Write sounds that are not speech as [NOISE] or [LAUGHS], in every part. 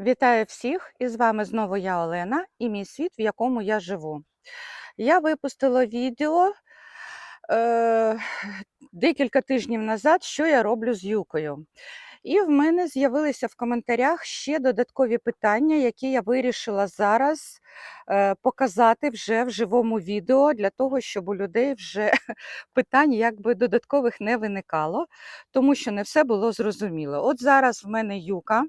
Вітаю всіх! І з вами знову я Олена і мій світ, в якому я живу. Я випустила відео е, декілька тижнів назад, що я роблю з юкою. І в мене з'явилися в коментарях ще додаткові питання, які я вирішила зараз е, показати вже в живому відео, для того, щоб у людей вже [LAUGHS] питань якби додаткових не виникало, тому що не все було зрозуміло. От зараз в мене юка.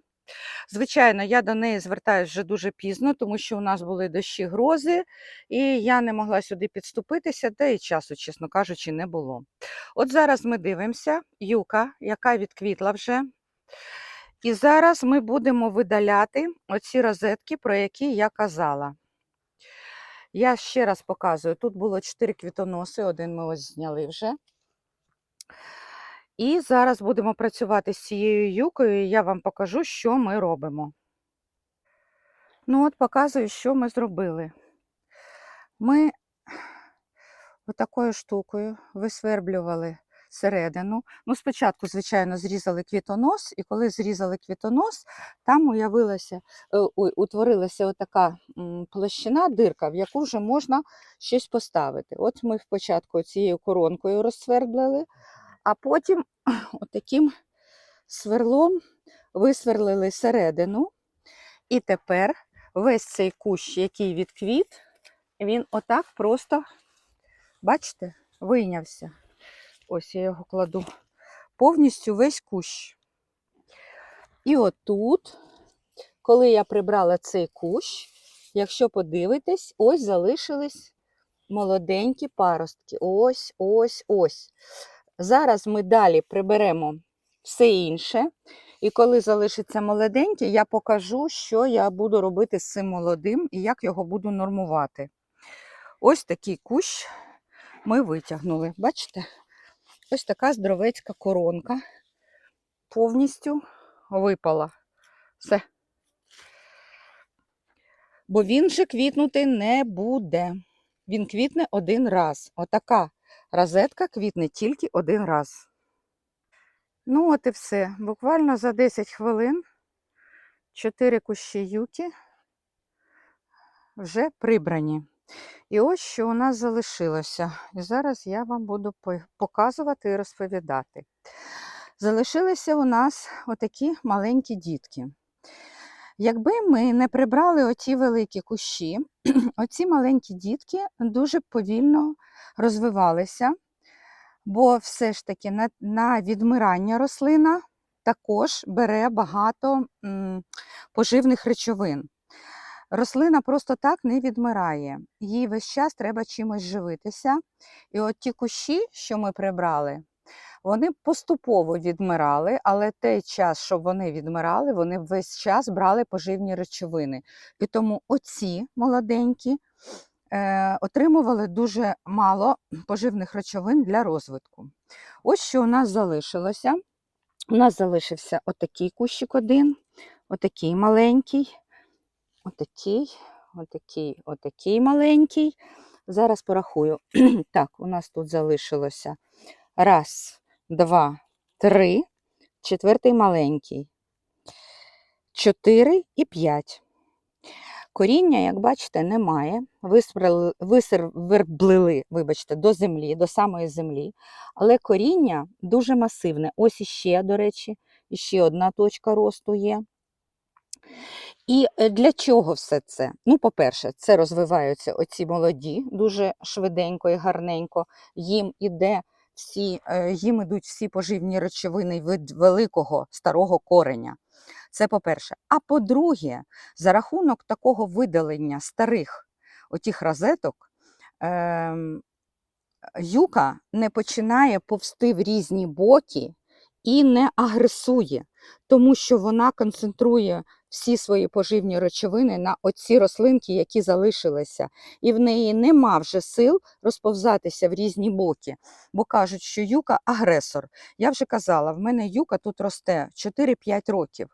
Звичайно, я до неї звертаюся вже дуже пізно, тому що у нас були дощі грози, і я не могла сюди підступитися, та і часу, чесно кажучи, не було. От зараз ми дивимося, юка, яка відквітла вже. І зараз ми будемо видаляти оці розетки, про які я казала. Я ще раз показую: тут було 4 квітоноси, один ми ось зняли вже. І зараз будемо працювати з цією юкою, і я вам покажу, що ми робимо. Ну, от показую, що ми зробили. Ми отакою штукою висверблювали середину. Ну, спочатку, звичайно, зрізали квітонос, і коли зрізали квітонос, там уявилася, е, утворилася отака площина, дирка, в яку вже можна щось поставити. От ми спочатку цією коронкою розсвердлили, а потім [CLEARS THROAT] отаким сверлом висверлили середину. І тепер весь цей кущ, який відквіт, він отак просто, бачите, вийнявся. Ось я його кладу. Повністю весь кущ. І отут, коли я прибрала цей кущ, якщо подивитесь, ось залишились молоденькі паростки. Ось, ось, ось. Зараз ми далі приберемо все інше. І коли залишиться молоденьке, я покажу, що я буду робити з цим молодим і як його буду нормувати. Ось такий кущ ми витягнули. Бачите? Ось така здоровецька коронка повністю випала. Все. Бо він вже квітнути не буде. Він квітне один раз. Отака розетка квітне тільки один раз. Ну, от і все. Буквально за 10 хвилин 4 кущі юки вже прибрані. І ось що у нас залишилося. І зараз я вам буду показувати і розповідати. Залишилися у нас отакі маленькі дітки. Якби ми не прибрали оті великі кущі, [CLEARS THROAT] оці маленькі дітки дуже повільно розвивалися бо все ж таки на, на відмирання рослина також бере багато м, поживних речовин. Рослина просто так не відмирає. Їй весь час треба чимось живитися. І от ті кущі, що ми прибрали, вони поступово відмирали, але той час, що вони відмирали, вони весь час брали поживні речовини. І тому оці молоденькі е, отримували дуже мало поживних речовин для розвитку. Ось що у нас залишилося. У нас залишився отакий кущик один, отакий маленький, отакий, отакий, отакий маленький. Зараз порахую. [CLEARS THROAT] Так, у нас тут залишилося раз, два, три, четвертий маленький, чотири і п'ять. Коріння, як бачите, немає. Висверблили, вибачте, до землі, до самої землі. Але коріння дуже масивне. Ось іще, до речі, іще одна точка росту є. І е, для чого все це? Ну, по-перше, це розвиваються оці молоді, дуже швиденько і гарненько. Їм іде всі, е, їм ідуть всі поживні речовини від великого старого кореня. Це по-перше. А по-друге, за рахунок такого видалення старих отіх розеток, е, юка не починає повсти в різні боки і не агресує, тому що вона концентрує всі свої поживні речовини на оці рослинки, які залишилися. І в неї нема вже сил розповзатися в різні боки, бо кажуть, що юка агресор. Я вже казала, в мене юка тут росте 4-5 років.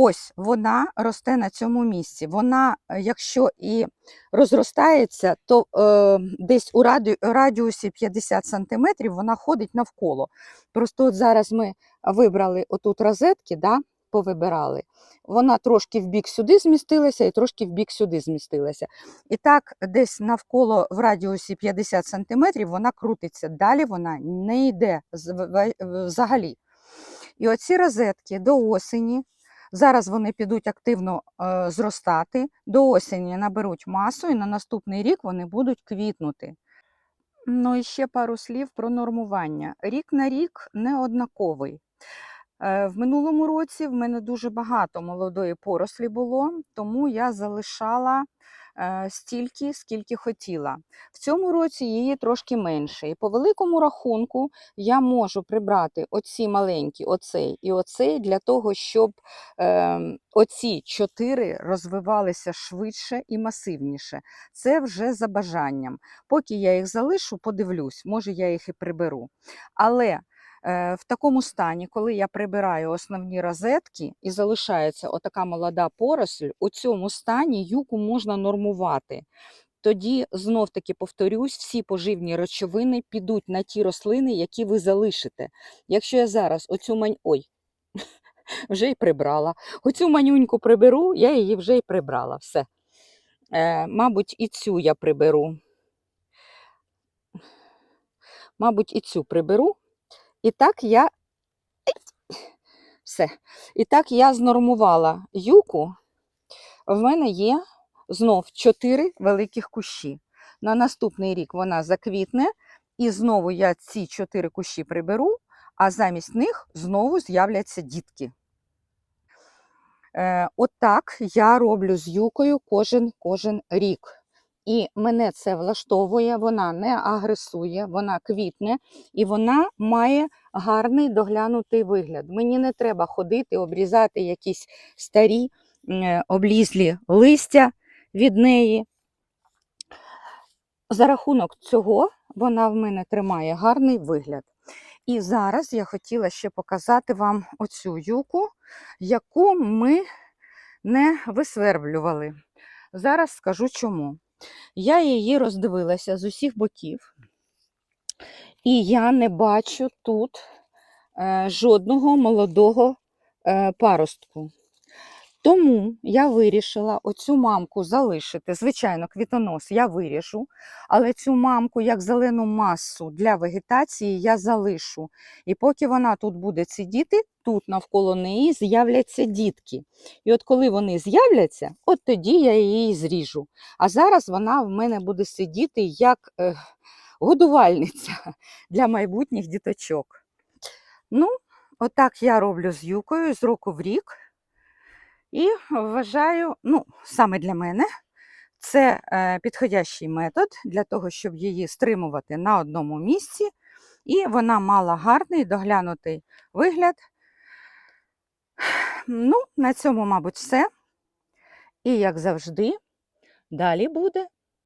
Ось вона росте на цьому місці. Вона, е, якщо і розростається, то е, десь у раді, радіусі 50 см вона ходить навколо. Просто от зараз ми вибрали отут розетки, да? повибирали. Вона трошки в бік сюди змістилася і трошки в бік сюди змістилася. І так, десь навколо в радіусі 50 см вона крутиться. Далі вона не йде взагалі. І оці розетки до осені. Зараз вони підуть активно е, зростати. До осені наберуть масу, і на наступний рік вони будуть квітнути. Ну і ще пару слів про нормування. Рік на рік не однаковий. Е, В минулому році в мене дуже багато молодої порослі було, тому я залишала стільки, скільки хотіла. В цьому році її трошки менше. І по великому рахунку я можу прибрати оці маленькі, оцей і оцей, для того, щоб е, оці чотири розвивалися швидше і масивніше. Це вже за бажанням. Поки я їх залишу, подивлюсь, може я їх і приберу. Але Е, В такому стані, коли я прибираю основні розетки і залишається отака молода поросль, у цьому стані юку можна нормувати. Тоді знов таки повторюсь, всі поживні речовини підуть на ті рослини, які ви залишите. Якщо я зараз оцю мань... Ой, [LAUGHS] вже й прибрала. Оцю манюньку приберу, я її вже й прибрала. Все. Е, мабуть, і цю я приберу. Мабуть, і цю приберу. І так я все. І так я знормувала юку. В мене є знов чотири великих кущі. На наступний рік вона заквітне, і знову я ці чотири кущі приберу, а замість них знову з'являться дітки. Е, отак я роблю з юкою кожен, кожен рік. І мене це влаштовує, вона не агресує, вона квітне і вона має гарний доглянутий вигляд. Мені не треба ходити, обрізати якісь старі е, облізлі листя від неї. За рахунок цього вона в мене тримає гарний вигляд. І зараз я хотіла ще показати вам оцю юку, яку ми не висверблювали. Зараз скажу чому. Я її роздивилася з усіх боків, і я не бачу тут е, жодного молодого е, паростку. Тому я вирішила оцю мамку залишити. Звичайно, квітонос я виріжу, але цю мамку як зелену масу для вегетації я залишу. І поки вона тут буде сидіти, тут навколо неї з'являться дітки. І от коли вони з'являться, от тоді я її зріжу. А зараз вона в мене буде сидіти як е, годувальниця [LAUGHS] для майбутніх діточок. Ну, отак я роблю з юкою з року в рік. І вважаю, ну, саме для мене, це е, підходящий метод для того, щоб її стримувати на одному місці, і вона мала гарний доглянутий вигляд. Ну, на цьому, мабуть, все. І, як завжди, далі буде